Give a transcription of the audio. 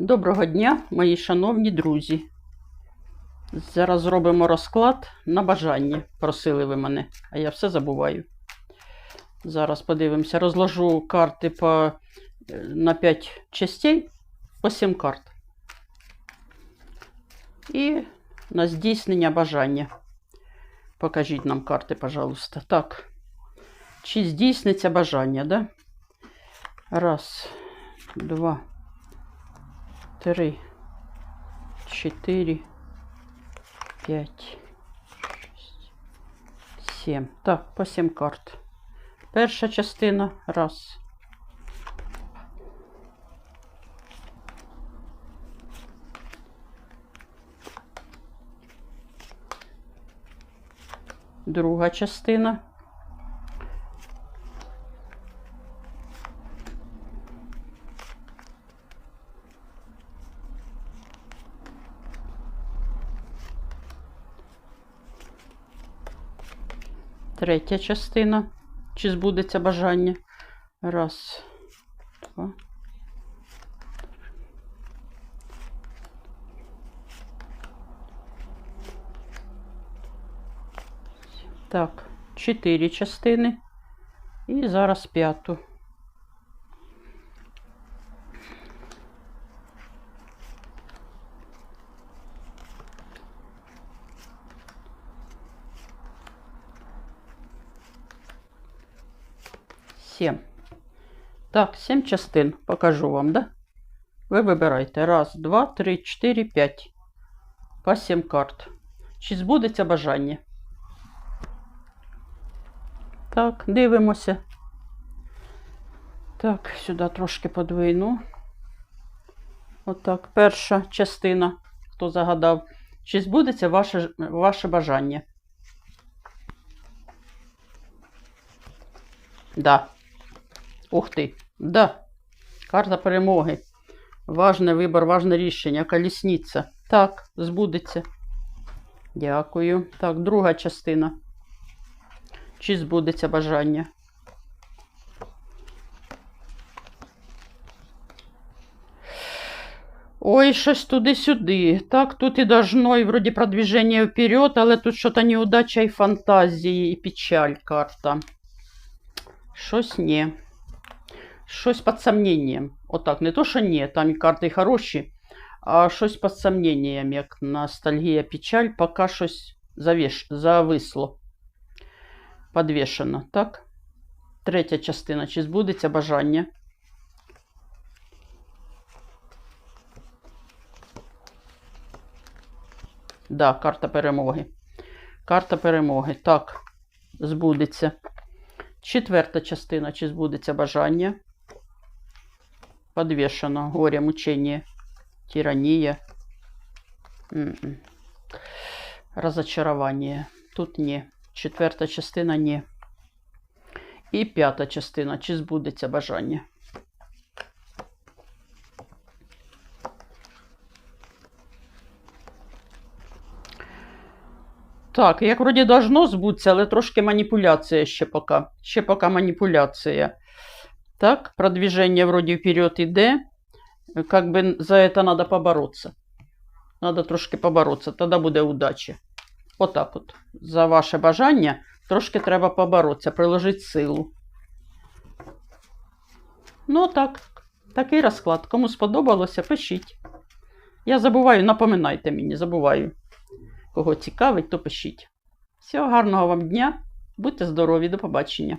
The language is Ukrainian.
Доброго дня, мої шановні друзі. Зараз зробимо розклад на бажання. Просили ви мене, а я все забуваю. Зараз подивимося. Розложу карти по, е, на 5 частей по 7 карт. І на здійснення бажання. Покажіть нам карти, пожалуйста. Так. Чи здійсниться бажання, да? Раз, два, три, чотири, п'ять, шість, сім. Так, по сім карт. Перша частина. Раз. Друга частина. Третя частина. Чи збудеться бажання? Раз, два. Так, чотири частини. І зараз п'яту. Сім. Так, сім частин покажу вам, да? Ви вибирайте. Раз, два, три, чотири, п'ять. По сім карт. Чи збудеться бажання? Так, дивимося. Так, сюди трошки подвину. Отак, перша частина, хто загадав. Чи збудеться ваше, ваше бажання? Да. Ух ти. Да. Карта перемоги. Важний вибір, важне рішення. Колісниця. Так, збудеться. Дякую. Так, друга частина. Чи збудеться бажання? Ой, щось туди-сюди. Так, тут і должно, і вроді продвіження вперед, але тут щось неудача і фантазії, і печаль карта. Щось ні. Щось під сомненням. Отак, не то, що ні, там і карти хороші, а щось під сомненням, як ностальгія, печаль, поки щось завіш... зависло. Подвішено, так? Третя частина. Чи збудеться бажання? Да, карта перемоги. Карта перемоги. Так, збудеться. Четверта частина. Чи збудеться бажання? Подвішено. Горе, мучення, тиранія. М-м. Разочарування. Тут ні. Четверта частина ні. І п'ята частина. Чи збудеться бажання? Так, як вроді должно збутися, але трошки маніпуляція ще поки. Ще поки маніпуляція. Так, продвіження вроді вперед іде. Как би за это надо побороться. Надо трошки побороться, тоді буде удача. Отак от. За ваше бажання трошки треба поборотися, приложити силу. Ну, так. Такий розклад. Кому сподобалося, пишіть. Я забуваю, напоминайте мені, забуваю. Кого цікавить, то пишіть. Всього гарного вам дня. Будьте здорові, до побачення.